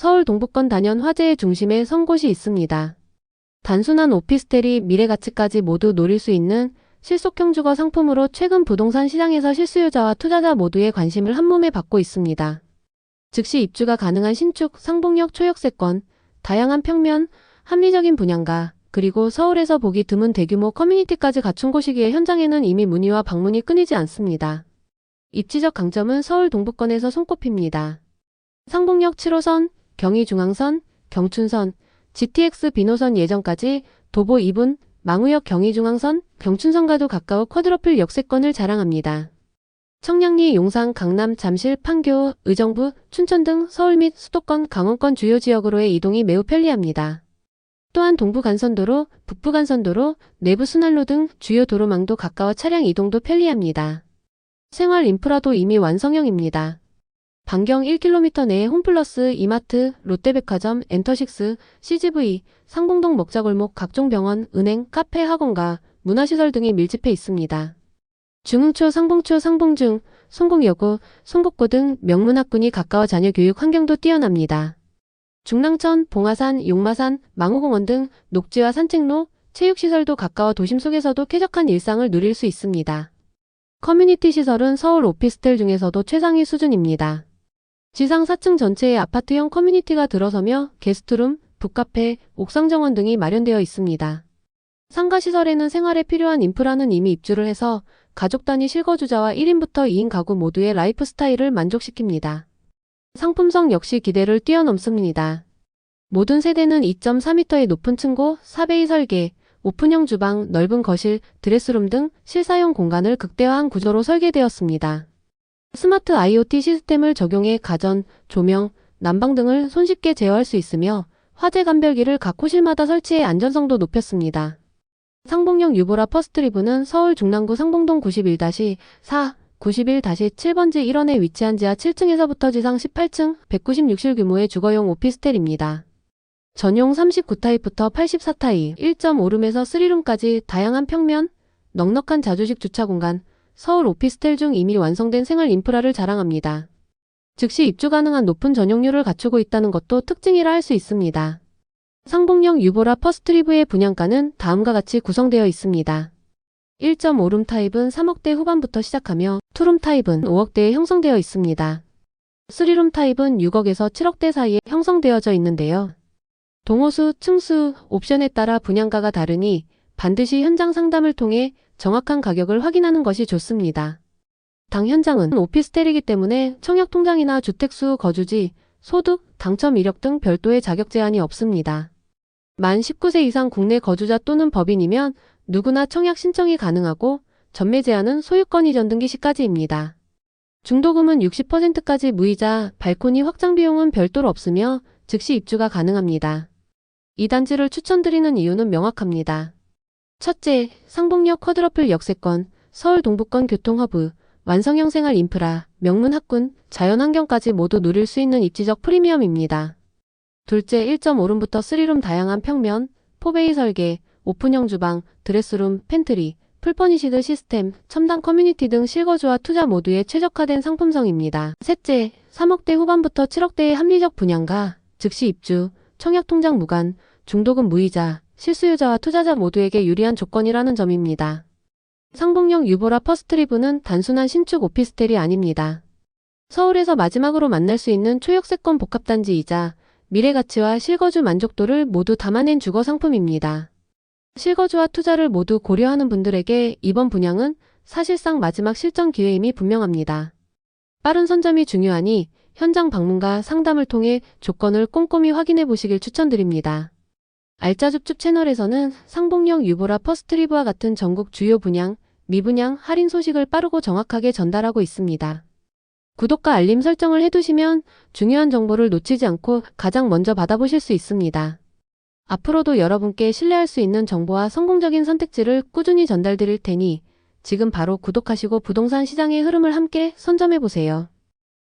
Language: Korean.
서울 동북권 단연 화제의 중심에 선 곳이 있습니다. 단순한 오피스텔이 미래 가치까지 모두 노릴 수 있는 실속형 주거 상품으로 최근 부동산 시장에서 실수요자와 투자자 모두의 관심을 한몸에 받고 있습니다. 즉시 입주가 가능한 신축, 상봉역 초역세권, 다양한 평면, 합리적인 분양가, 그리고 서울에서 보기 드문 대규모 커뮤니티까지 갖춘 곳이기에 현장에는 이미 문의와 방문이 끊이지 않습니다. 입지적 강점은 서울 동북권에서 손꼽힙니다. 상봉역 7호선, 경의중앙선, 경춘선, GTX 비노선 예전까지 도보 2분, 망우역 경의중앙선, 경춘선과도 가까워 쿼드러플 역세권을 자랑합니다. 청량리, 용산, 강남, 잠실, 판교, 의정부, 춘천 등 서울 및 수도권, 강원권 주요 지역으로의 이동이 매우 편리합니다. 또한 동부간선도로, 북부간선도로, 내부순환로 등 주요 도로망도 가까워 차량 이동도 편리합니다. 생활 인프라도 이미 완성형입니다. 반경 1km 내에 홈플러스, 이마트, 롯데백화점, 엔터식스, CGV, 상봉동 먹자골목 각종 병원, 은행, 카페, 학원과 문화시설 등이 밀집해 있습니다. 중흥초, 상봉초, 상봉중, 송곡여고, 송곡고 등 명문학군이 가까워 자녀 교육 환경도 뛰어납니다. 중랑천, 봉화산, 용마산, 망우공원 등 녹지와 산책로, 체육시설도 가까워 도심 속에서도 쾌적한 일상을 누릴 수 있습니다. 커뮤니티 시설은 서울 오피스텔 중에서도 최상위 수준입니다. 지상 4층 전체에 아파트형 커뮤니티가 들어서며 게스트룸, 북카페, 옥상 정원 등이 마련되어 있습니다. 상가 시설에는 생활에 필요한 인프라는 이미 입주를 해서 가족 단위 실거주자와 1인부터 2인 가구 모두의 라이프 스타일을 만족시킵니다. 상품성 역시 기대를 뛰어넘습니다. 모든 세대는 2.4m의 높은 층고, 4베이 설계, 오픈형 주방, 넓은 거실, 드레스룸 등 실사용 공간을 극대화한 구조로 설계되었습니다. 스마트 IoT 시스템을 적용해 가전, 조명, 난방 등을 손쉽게 제어할 수 있으며 화재 감별기를 각 호실마다 설치해 안전성도 높였습니다. 상봉역 유보라 퍼스트리브는 서울 중랑구 상봉동 91-4, 91-7번지 1원에 위치한 지하 7층에서부터 지상 18층 196실 규모의 주거용 오피스텔입니다. 전용 39타입부터 84타입, 1.5룸에서 3룸까지 다양한 평면, 넉넉한 자주식 주차 공간, 서울 오피스텔 중 이미 완성된 생활 인프라를 자랑합니다. 즉시 입주 가능한 높은 전용률을 갖추고 있다는 것도 특징이라 할 수 있습니다. 상봉역 유보라 퍼스트리브의 분양가는 다음과 같이 구성되어 있습니다. 1.5룸 타입은 3억대 후반부터 시작하며 2룸 타입은 5억대에 형성되어 있습니다. 3룸 타입은 6억에서 7억대 사이에 형성되어져 있는데요. 동호수, 층수, 옵션에 따라 분양가가 다르니 반드시 현장 상담을 통해 정확한 가격을 확인하는 것이 좋습니다. 당 현장은 오피스텔이기 때문에 청약 통장이나 주택수, 거주지, 소득, 당첨 이력 등 별도의 자격 제한이 없습니다. 만 19세 이상 국내 거주자 또는 법인이면 누구나 청약 신청이 가능하고 전매 제한은 소유권 이전 등기 시까지입니다. 중도금은 60%까지 무이자, 발코니 확장 비용은 별도로 없으며 즉시 입주가 가능합니다. 이 단지를 추천드리는 이유는 명확합니다. 첫째, 상봉역 쿼드러플 역세권, 서울 동북권 교통허브, 완성형 생활 인프라, 명문 학군, 자연환경까지 모두 누릴 수 있는 입지적 프리미엄입니다. 둘째, 1.5룸부터 3룸 다양한 평면, 포베이 설계, 오픈형 주방, 드레스룸, 팬트리, 풀퍼니시드 시스템, 첨단 커뮤니티 등 실거주와 투자 모두에 최적화된 상품성입니다. 셋째, 3억대 후반부터 7억대의 합리적 분양가, 즉시 입주, 청약통장 무관, 중도금 무이자, 실수요자와 투자자 모두에게 유리한 조건이라는 점입니다. 상봉역 유보라 퍼스트리브는 단순한 신축 오피스텔이 아닙니다. 서울에서 마지막으로 만날 수 있는 초역세권 복합단지이자 미래 가치와 실거주 만족도를 모두 담아낸 주거 상품입니다. 실거주와 투자를 모두 고려하는 분들에게 이번 분양은 사실상 마지막 실전 기회임이 분명합니다. 빠른 선점이 중요하니 현장 방문과 상담을 통해 조건을 꼼꼼히 확인해 보시길 추천드립니다. 알짜줍줍 채널에서는 상봉역 유보라 퍼스트리브와 같은 전국 주요 분양, 미분양, 할인 소식을 빠르고 정확하게 전달하고 있습니다. 구독과 알림 설정을 해두시면 중요한 정보를 놓치지 않고 가장 먼저 받아보실 수 있습니다. 앞으로도 여러분께 신뢰할 수 있는 정보와 성공적인 선택지를 꾸준히 전달드릴 테니 지금 바로 구독하시고 부동산 시장의 흐름을 함께 선점해보세요.